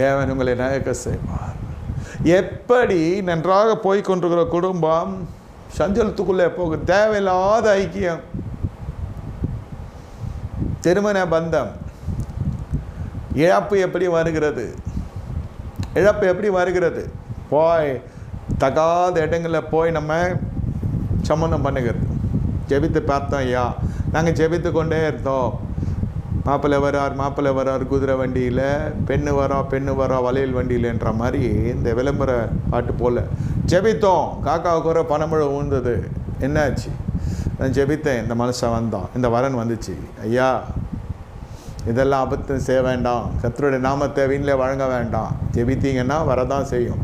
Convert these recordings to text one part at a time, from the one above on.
தேவன் உங்களை நயக்க செய்வார். எப்படி நன்றாக போய்கொண்டிருக்கிற குடும்பம் சஞ்சலத்துக்குள்ளே போக தேவையில்லாத ஐக்கியம். திருமண பந்தம். இழப்பு எப்படி வருகிறது? இழப்பு எப்படி வருகிறது? போய் தகாத இடங்களில் போய் நம்ம சம்மந்தம் பண்ணுகிறது. ஜெபித்து பார்த்தோம் ஐயா நாங்கள் ஜெபித்து கொண்டே இருந்தோம். மாப்பிள்ளை வரார் மாப்பிள்ளை வரார் குதிரை வண்டியில் பெண்ணு வரா பெண்ணு வரா வளையல் வண்டியிலன்ற மாதிரி இந்த விளம்பர பாட்டு போல் ஜெபித்தோம். காக்காவுக்கு ஒரு பணமழை ஊழ்ந்தது என்னாச்சு? நான் ஜெபித்தேன். இந்த மனுஷன் வந்தான். இந்த வரன் வந்துச்சு. ஐயா இதெல்லாம் அபத்தம் செய்ய வேண்டாம். கத்தருடைய நாமத்தை வீணில் வழங்க வேண்டாம். ஜெபித்தீங்கன்னா வரதான் செய்யும்.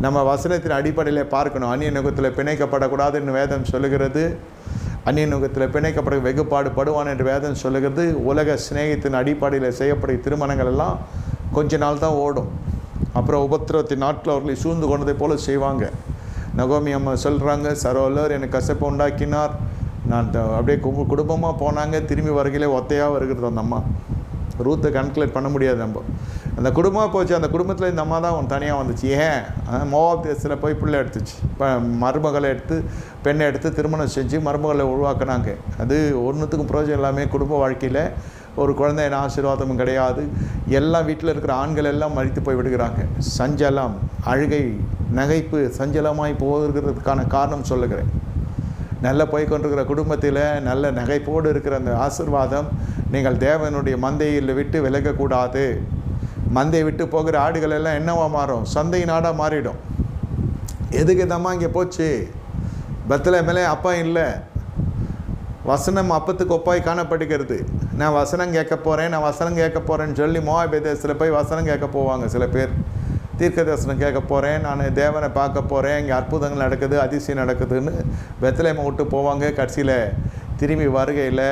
நம்ம வசனத்தின் அடிப்படையில் பார்க்கணும். அந்நிய நுகத்தில் பிணைக்கப்படக்கூடாதுன்னு வேதம் சொல்லுகிறது. அந்நியனுகத்தில் பிணைக்கப்பட வெகுப்பாடு படுவான் என்று வேதம் சொல்லுகிறது. உலக சிநேகத்தின் அடிப்படையில் செய்யப்படும் திருமணங்கள் எல்லாம் கொஞ்ச நாள் தான் ஓடும். அப்புறம் உபத்திரத்தின் நாட்டில் அவர்களை சூழ்ந்து கொண்டதை போல செய்வாங்க. நகோமி அம்மா சொல்கிறாங்க சரோலர் எனக்கு கசப்பை உண்டாக்கினார். நான் அப்படியே குடும்பமாக போனாங்க. திரும்பி வருகையிலே ஒத்தையாக வருகிறது அந்த அம்மா. ரூத்தை கன்குலேட் பண்ண முடியாது நம்ம. அந்த குடும்பமாக போச்சு அந்த குடும்பத்தில் இந்த அம்மா தான் தனியாக வந்துச்சு. ஏன்? அஹ் மோவாப் தேசத்தில் போய் பிள்ளை எடுத்துச்சு. இப்போ மருமகளை எடுத்து பெண்ணை எடுத்து திருமணம் செஞ்சு மருமகளை உருவாக்குனாங்க. அது ஒன்றுத்துக்கும் பிரயோஜனம் எல்லாமே குடும்ப வாழ்க்கையில் ஒரு குழந்தையின் ஆசீர்வாதமும் கிடையாது. எல்லாம் வீட்டில் இருக்கிற ஆண்கள் எல்லாம் மறித்து போய் விடுகிறாங்க. சஞ்சலம் அழுகை நகைப்பு சஞ்சலமாய் போகிறதுக்கான காரணம் சொல்லுகிறேன். நல்ல போய்கொண்டிருக்கிற குடும்பத்தில் நல்ல நகைப்போடு இருக்கிற அந்த ஆசிர்வாதம் நீங்கள் தேவனுடைய மந்தையில் விட்டு விலகக்கூடாது. மந்தை விட்டு போகிற ஆடுகள் எல்லாம் என்னவா மாறும்? சந்தை நாடாக மாறிடும். எதுக்கு தம்மா இங்கே போச்சு? பத்தில் மேலே அப்பா இல்லை. வசனம் அப்பத்துக்கு ஒப்பாய் காணப்படுகிறது. நான் வசனம் கேட்க போகிறேன் நான் வசனம் கேட்க போகிறேன்னு சொல்லி மோவாபே தேசத்தில் போய் வசனம் கேட்க போவாங்க சில பேர். தீர்க்க தரிசனம் கேட்க போகிறேன் நான் தேவனை பார்க்க போகிறேன் இங்கே அற்புதங்கள் நடக்குது அதிசயம் நடக்குதுன்னு வெத்தலைமை விட்டு போவாங்க. கடைசியில் திரும்பி வருகையில்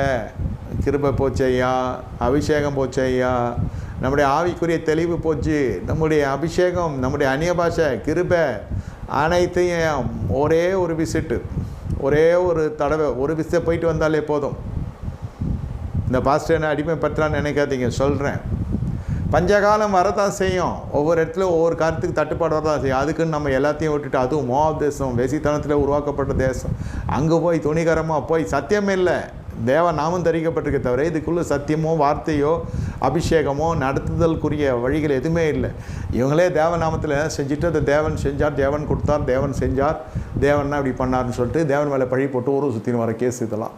கிருபை போச்சையா ஐயா அபிஷேகம் போச்சையா ஐயா. நம்முடைய ஆவிக்குரிய தெளிவு போச்சு. நம்முடைய அபிஷேகம் நம்முடைய அந்நிய பாஷை கிருபை அனைத்தையும் ஒரே ஒரு விசிட்டு ஒரே ஒரு தடவை ஒரு விசிட்டை போயிட்டு வந்தாலே போதும். இந்த பாஸ்டர் என்ன அடிமைப்படுத்துகிறான்னு நினைக்காதீங்க. சொல்கிறேன் பஞ்சகாலம் வரதான் செய்யும். ஒவ்வொரு இடத்துல ஒவ்வொரு கருத்துக்கு தட்டுப்பாடு வரதான் செய்யும். அதுக்குன்னு நம்ம எல்லாத்தையும் விட்டுட்டு அதுவும் மோவாப் தேசம் வெசித்தனத்தில் உருவாக்கப்பட்ட தேசம். அங்கே போய் துணிகரமாக போய் சத்தியமே இல்லை. தேவ நாமம் தரிக்கப்பட்டிருக்க தவிர இதுக்குள்ளே சத்தியமோ வார்த்தையோ அபிஷேகமோ நடத்துதலுக்குரிய வழிகள் எதுவுமே இல்லை. இவங்களே தேவநாமத்தில் செஞ்சுட்டு அதை தேவன் செஞ்சார் தேவன் கொடுத்தார் தேவன் செஞ்சார் தேவன்னா இப்படி பண்ணார்னு சொல்லிட்டு தேவன் மேலே பழி போட்டு ஒரு சுற்றின்னு வர கேஸ் இதெல்லாம்.